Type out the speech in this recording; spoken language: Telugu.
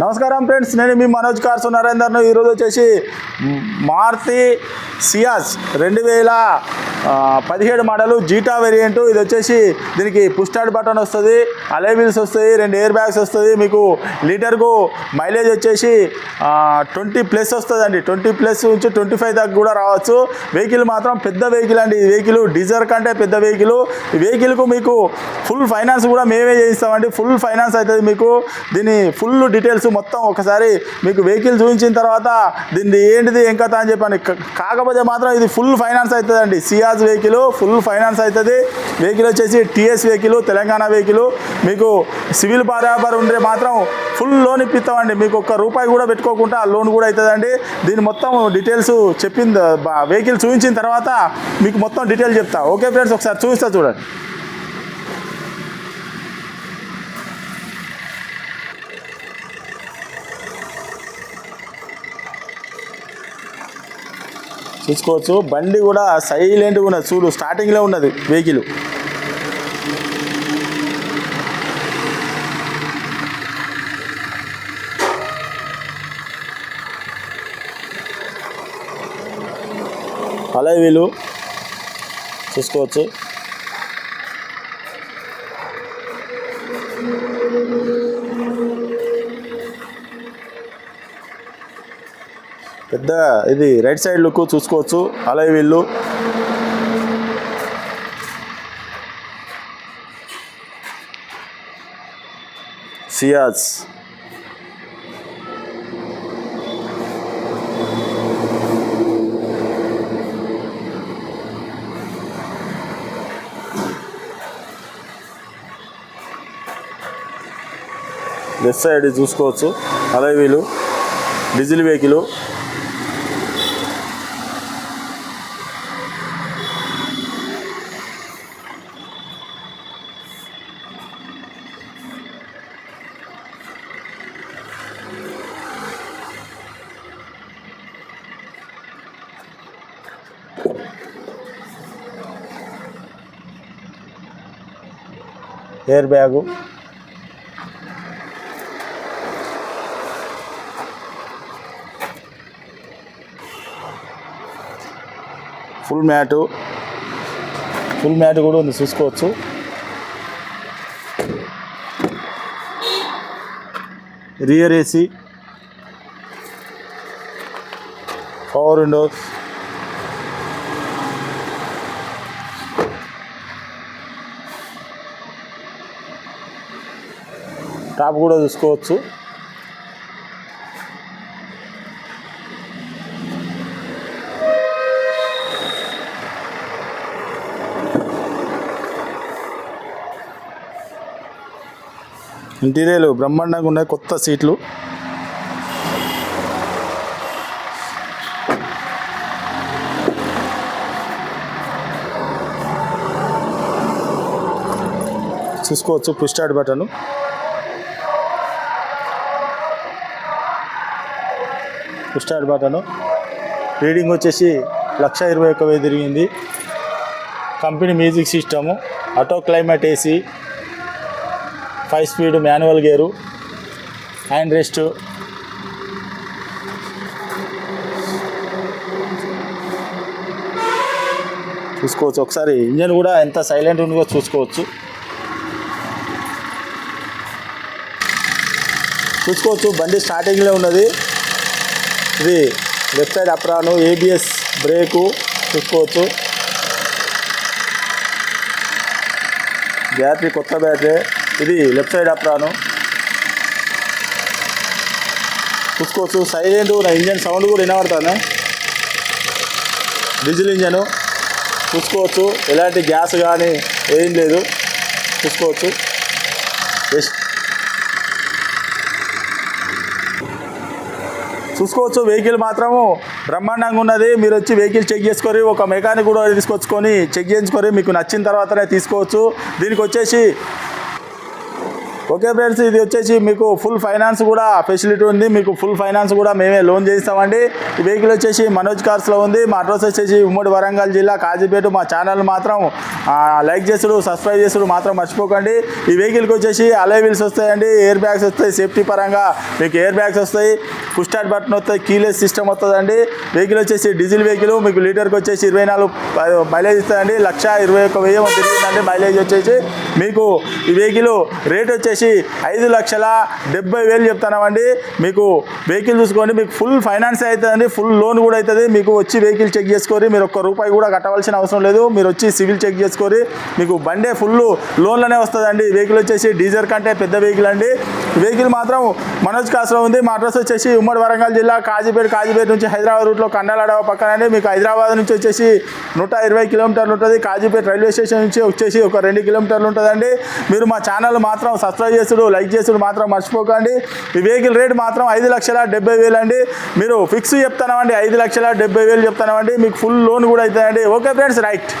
నమస్కారం ఫ్రెండ్స్ నేను మీ మనోజ్ కార్సు నరేందర్ను. ఈరోజు వచ్చేసి మారుతి సియాస్ రెండు వేల పదిహేడు మోడలు జీటా వేరియంట్. ఇది వచ్చేసి దీనికి పుష్టాడ్ బటన్ వస్తుంది అలే వీల్స్ వస్తాయి రెండు ఎయిర్ బ్యాగ్స్ వస్తుంది. మీకు లీటర్కు మైలేజ్ వచ్చేసి ట్వంటీ ప్లస్ వస్తుందండి. ట్వంటీ ప్లస్ నుంచి ట్వంటీ ఫైవ్ దాకా కూడా రావచ్చు. వెహికల్ మాత్రం పెద్ద వెహికల్ అండి. ఈ వెహికల్ డీజర్ కంటే పెద్ద వెహికల్. ఈ వెహికల్కు మీకు ఫుల్ ఫైనాన్స్ కూడా మేమే చేయిస్తామండి. ఫుల్ ఫైనాన్స్ అవుతుంది మీకు. దీని ఫుల్ డీటెయిల్స్ మొత్తం ఒకసారి మీకు వెహికల్ చూపించిన తర్వాత దీన్ని ఏంటిది ఏం కథ అని చెప్పాను కాకపోతే మాత్రం ఇది ఫుల్ ఫైనాన్స్ అవుతుందండి. సియాజ్ వెహికల్ ఫుల్ ఫైనాన్స్ అవుతుంది. వెహికల్ వచ్చేసి టీఎస్ వెహికల్ తెలంగాణ వెహికల్. మీకు సివిల్ బరాబర్ ఉంటే మాత్రం ఫుల్ లోన్ ఇప్పిస్తామండి. మీకు ఒక్క రూపాయి కూడా పెట్టుకోకుండా లోన్ కూడా అవుతుందండి. దీని మొత్తం డీటెయిల్స్ చెప్పింది వెహికల్ చూపించిన తర్వాత మీకు మొత్తం డీటెయిల్ చెప్తా. ఓకే ఫ్రెండ్స్ ఒకసారి చూపిస్తా చూడండి. చూసుకోవచ్చు బండి కూడా సైలెంట్గా ఉన్నది. చూడు స్టార్టింగ్లో ఉన్నది వెహికల్ అలా వీలు చూసుకోవచ్చు పెద్ద ఇది రైట్ సైడ్ లుక్ చూసుకోవచ్చు. అలాగే వీళ్ళు. సియాజ్. లెఫ్ట్ సైడ్ చూసుకోవచ్చు. అలాగే వీలు diesel vehicle. Air bag. Full mat. Full mat కూడా ఉంది చూసుకోవచ్చు. Rear AC. Power windows top కూడా చూసుకోవచ్చు ఇంటీరియర్లు బ్రహ్మాండంగా ఉన్నాయి కొత్త సీట్లు. చూసుకోవచ్చు push start button. Start button reading వచ్చేసి లక్ష ఇరవై ఒక్క వెయ్యి తిరిగింది. Company music system auto climate AC five speed manual gear hand rest. చూసుకోవచ్చు. ఒకసారి ఇంజన్ కూడా ఎంత సైలెంట్ ఉందో చూసుకోవచ్చు. చూసుకోవచ్చు. బండి స్టార్టింగ్లో ఉన్నది. ఇది left side apron ABS brake చూసుకోవచ్చు బ్యాటరీ కొత్త బ్యాటరీ. ఇది లెఫ్ట్ సైడ్ అప్రాను. చూసుకోవచ్చు. సైలెంట్ నా ఇంజన్ సౌండ్ కూడా వినబడతాను డీజిల్ ఇంజను. చూసుకోవచ్చు. ఎలాంటి గ్యాస్ కానీ ఏం లేదు. చూసుకోవచ్చు. బెస్ట్ చూసుకోవచ్చు. వెహికల్ మాత్రము బ్రహ్మాండంగా ఉన్నది. మీరు వచ్చి వెహికల్ చెక్ చేసుకొని ఒక మెకానిక్ కూడా తీసుకొచ్చుకొని చెక్ చేయించుకొని మీకు నచ్చిన తర్వాతనే తీసుకోవచ్చు. దీనికి వచ్చేసి ఓకే ఫ్రెండ్స్ ఇది వచ్చేసి మీకు ఫుల్ ఫైనాన్స్ కూడా ఫెసిలిటీ ఉంది. మీకు ఫుల్ ఫైనాన్స్ కూడా మేమే లోన్ చేస్తామండి. ఈ వెహికల్ వచ్చేసి మనోజ్ కార్స్లో ఉంది. మా అడ్రస్ వచ్చేసి ఉమ్మడి వరంగల్ జిల్లా కాజీపేట. మా ఛానల్ మాత్రం లైక్ చేసుడు సబ్స్క్రైబ్ చేసుడు మాత్రం మర్చిపోకండి. ఈ వెహికల్కి వచ్చేసి అలై వీల్స్ వస్తాయండి. ఎయిర్ బ్యాగ్స్ వస్తాయి. సేఫ్టీ పరంగా మీకు ఎయిర్ బ్యాగ్స్ వస్తాయి. కుస్టార్ట్ బటన్ వస్తాయి. కీలెస్ సిస్టమ్ వస్తుందండి. వెహికల్ వచ్చేసి డీజిల్ వెహికల్ మీకు లీటర్కి వచ్చేసి ఇరవై నాలుగు మైలేజ్ ఇస్తుందండి లక్ష ఇరవై ఒక్క వెయ్యి తిరిగిందండి మైలేజ్ వచ్చేసి. మీకు ఈ వెహికల్ రేట్ వచ్చేసి ఐదు లక్షల డెబ్బై వేలు చెప్తానండి మీకు వెహికల్ చూసుకోండి మీకు ఫుల్ ఫైనాన్స్ అవుతుందండి ఫుల్ లోన్ కూడా అవుతుంది. మీకు వచ్చి వెహికల్ చెక్ చేసుకొని మీరు ఒక్క రూపాయి కూడా కట్టవలసిన అవసరం లేదు. మీరు వచ్చి సివిల్ చెక్ చేసుకోరి. మీకు బండే ఫుల్ లోన్లోనే వస్తుందండి. వెహికల్ వచ్చేసి డీజర్ కంటే పెద్ద వెహికల్ అండి. వెహికల్ మాత్రం మనోజ్ కాస్లో ఉంది. మా అడ్రస్ వచ్చేసి ఉమ్మడి వరంగల్ జిల్లా కాజీపేట కాజీపేట నుంచి హైదరాబాద్ రూట్లో కండలాడవ పక్కనండి. మీకు హైదరాబాద్ నుంచి వచ్చేసి నూట ఇరవై కిలోమీటర్లు ఉంటుంది. కాజీపేట రైల్వే స్టేషన్ నుంచి వచ్చేసి ఒక రెండు కిలోమీటర్లు ఉంటుందండి. మీరు మా ఛానల్ మాత్రం సబ్స్క్రైబ్ చేసుడు లైక్ చేసుడు మాత్రం మర్చిపోకండి. ఈ వెహికల్ రేట్ మాత్రం ఐదు లక్షల డెబ్బై వేలు అండి. మీరు ఫిక్స్ చెప్తానండి ఐదు లక్షల డెబ్బై వేలు చెప్తానండి మీకు ఫుల్ లోన్ కూడా అవుతుందండి. Okay friends right.